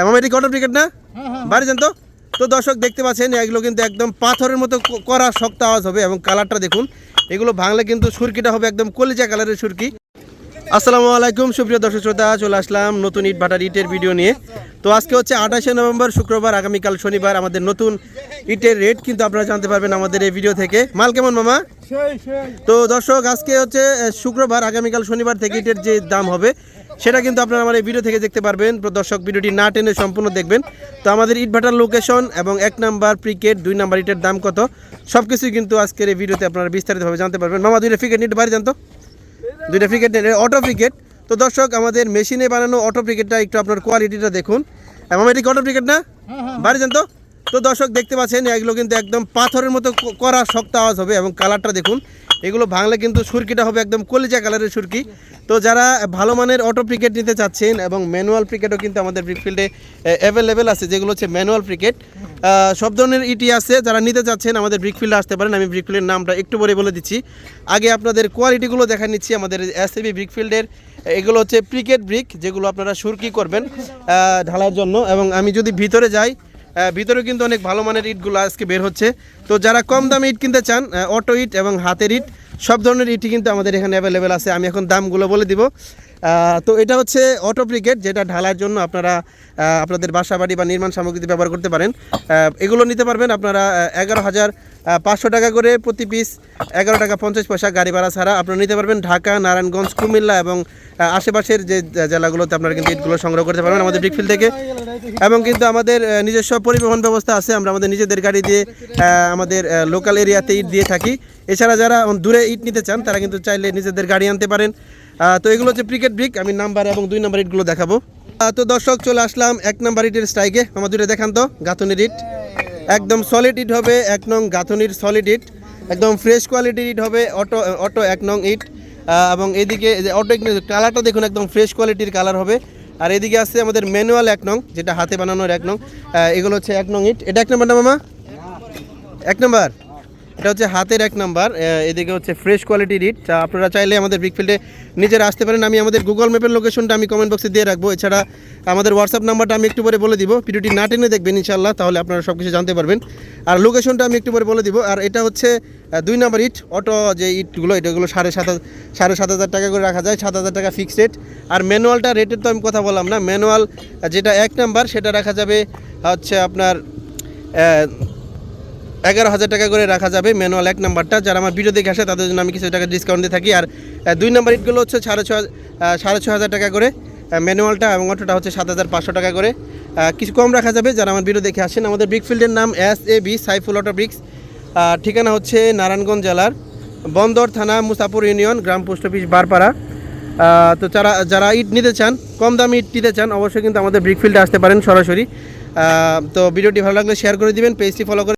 এবং এটি cotton cricket না? বাড়ি যান তো। তো দর্শক দেখতে পাচ্ছেন এগুলো কিন্তু একদম পাথরের মতো করা শক্ত আওয়াজ হবে এবং কালারটা দেখুন। এগুলো ভাঙলে কিন্তু সুরকিটা হবে একদম কলিজা কালারের সুরকি। আসসালামু আলাইকুম সুপ্রিয় দর্শক শ্রোতা চলে আসলাম নতুন ইট ভাটার ইটের ভিডিও নিয়ে। তো আজকে হচ্ছে আঠাশে নভেম্বর শুক্রবার আগামীকাল শনিবার আমাদের নতুন ইটের রেট কিন্তু আপনারা জানতে পারবেন আমাদের এই ভিডিও থেকে। মাল কেমন মামা? তো দর্শক আজকে হচ্ছে শুক্রবার আগামীকাল শনিবার থেকে ইটের যে দাম হবে সেটা কিন্তু আপনারা আমার এই ভিডিও থেকে দেখতে পারবেন। দর্শক ভিডিওটি না টেনে সম্পূর্ণ দেখবেন। তো আমাদের ইট ভাটার লোকেশন এবং এক নাম্বার প্রিকেট দুই নাম্বার ইটের দাম কত সব কিছুই কিন্তু আজকের এই ভিডিওতে আপনারা বিস্তারিতভাবে জানতে পারবেন। মামা দুইটা ক্রিকেট নিট বাড়ি জানতো দুইটা ক্রিকেট অটো ক্রিকেট তো দর্শক আমাদের মেশিনে বানানো অটো ক্রিকেটটা একটু আপনার কোয়ালিটিটা দেখুন। এবং এটি অটো ক্রিকেট না? বাড়ি যান তো দর্শক দেখতে পাচ্ছেন, এগুলো কিন্তু একদম পাথরের মতো করা শক্ত আওয়াজ হবে এবং কালারটা দেখুন, এগুলো ভাঙলে কিন্তু সুরকিটা হবে একদম কলিজা কালারের সুরকি। তো যারা ভালো মানের অটো ক্রিকেট নিতে চাচ্ছেন এবং ম্যানুয়াল ক্রিকেটও কিন্তু আমাদের ব্রিকফিল্ডে অ্যাভেলেবেল আছে, যেগুলো হচ্ছে ম্যানুয়াল ক্রিকেট সব ধরনের ইটি আছে, যারা নিতে চাচ্ছেন আমাদের ব্রিকফিল্ডে আসতে পারেন, আমি ব্রিকফিল্ডের নামটা একটু পরে বলে দিচ্ছি। আগে আপনাদের কোয়ালিটিগুলো দেখা নিচ্ছি আমাদের এস এবি ব্রিকফিল্ডের এগুলো হচ্ছে ক্রিকেট ব্রিক যেগুলো আপনারা সুরকি করবেন ঢালার জন্য। এবং আমি যদি ভিতরে যাই ভিতরে কিন্তু অনেক ভালো মানের ইটগুলো আজকে বের হচ্ছে। তো যারা কম দামে ইট কিনতে চান অটো ইট এবং হাতের ইট, সব ধরনের ইটই কিন্তু আমাদের এখানে অ্যাভেলেবেল আছে। আমি এখন দামগুলো বলে দিব। তো এটা হচ্ছে অটো ব্রিকেট যেটা ঢালার জন্য আপনারা আপনাদের বাসা, বাড়ি বা নির্মাণ সামগ্রীতে ব্যবহার করতে পারেন। এগুলো নিতে পারবেন আপনারা এগারো হাজার পাঁচশো টাকা করে প্রতি পিস, এগারো টাকা পঞ্চাশ পয়সা গাড়ি ভাড়া ছাড়া আপনারা নিতে পারবেন ঢাকা, নারায়ণগঞ্জ, কুমিল্লা এবং আশেপাশের যে জেলাগুলোতে আপনারা কিন্তু ইটগুলো সংগ্রহ করতে পারবেন আমাদের ব্রিকফিল্ড থেকে। এবং কিন্তু আমাদের নিজস্ব পরিবহন ব্যবস্থা আছে, আমরা আমাদের নিজেদের গাড়ি দিয়ে আমাদের লোকাল এরিয়াতে ইট দিয়ে থাকি। এছাড়া যারা দূরে ইট নিতে চান, তারা কিন্তু চাইলে নিজেদের গাড়ি আনতে পারেন। তো এগুলো হচ্ছে ক্রিকেট ব্রিক আমি নাম্বার এবং দুই নাম্বার ইটগুলো দেখাবো। তো দর্শক, চলে আসলাম এক নাম্বার ইটের স্ট্রাইকে আমার দুটো দেখান তো, গাঁথনির ইট। একদম সলিড ইট হবে, এক নং গাঁথনির সলিড ইট একদম ফ্রেশ কোয়ালিটির ইট হবে অটো অটো এক নং ইট এবং এদিকে অটো কালারটা দেখুন, একদম ফ্রেশ কোয়ালিটির কালার হবে। আর এদিকে আছে আমাদের ম্যানুয়াল এক নং, যেটা হাতে বানানোর এক নং এগুলো হচ্ছে এক নং ইট এটা এক নম্বর না মামা? এক নম্বর। এটা হচ্ছে হাতের এক নাম্বার এদিকে হচ্ছে ফ্রেশ কোয়ালিটির ইট তা আপনারা চাইলে আমাদের ব্রিকফিল্ডে নিজেরা আসতে পারেন। আমি আমাদের গুগল ম্যাপের লোকেশনটা আমি কমেন্ট বক্সে দিয়ে রাখব। এছাড়া আমাদের হোয়াটসঅ্যাপ নাম্বারটা আমি একটু পরে বলে দিব। ভিডিওটি না টেনে দেখবেন ইনশাল্লাহ তাহলে আপনারা সব কিছু জানতে পারবেন। আর লোকেশনটা আমি একটু পরে বলে দিব। আর এটা হচ্ছে দুই নাম্বার ইট। অটো যে ইটগুলো এটাগুলো সাড়ে সাত সাড়ে সাত হাজার টাকা করে রাখা যায়। সাত হাজার টাকা ফিক্সড রেট আর ম্যানুয়ালটা রেটের তো আমি কথা বললাম না। ম্যানুয়াল যেটা এক নাম্বার, সেটা রাখা যাবে, হচ্ছে আপনার এগারো হাজার টাকা করে রাখা যাবে ম্যানুয়াল এক নাম্বারটা। যারা আমার ভিডিও দেখে আসে, তাদের জন্য আমি কিছু টাকা ডিসকাউন্ট দিয়ে থাকি। আর দুই নাম্বার ইটগুলো হচ্ছে সাড়ে ছ সাড়ে ছ হাজার টাকা করে ম্যানুয়ালটা এবং অটোটা হচ্ছে সাত হাজার পাঁচশো টাকা করে। কিছু কম রাখা যাবে যারা আমার ভিডিও দেখে আসেন। আমাদের ব্রিকফিল্ডের নাম S A B Saiful auto bricks ঠিকানা হচ্ছে নারায়ণগঞ্জ জেলার বন্দর থানা, মুসাপুর ইউনিয়ন, গ্রাম পোস্ট অফিস, বারপাড়া। তো যারা যারা ইট নিতে চান, কম দামে ইট নিতে চান, অবশ্যই কিন্তু আমাদের ব্রিকফিল্ডে আসতে পারেন সরাসরি। তো ভিডিওটি ভালো লাগলে শেয়ার করে দিবেন পেজটি ফলো করে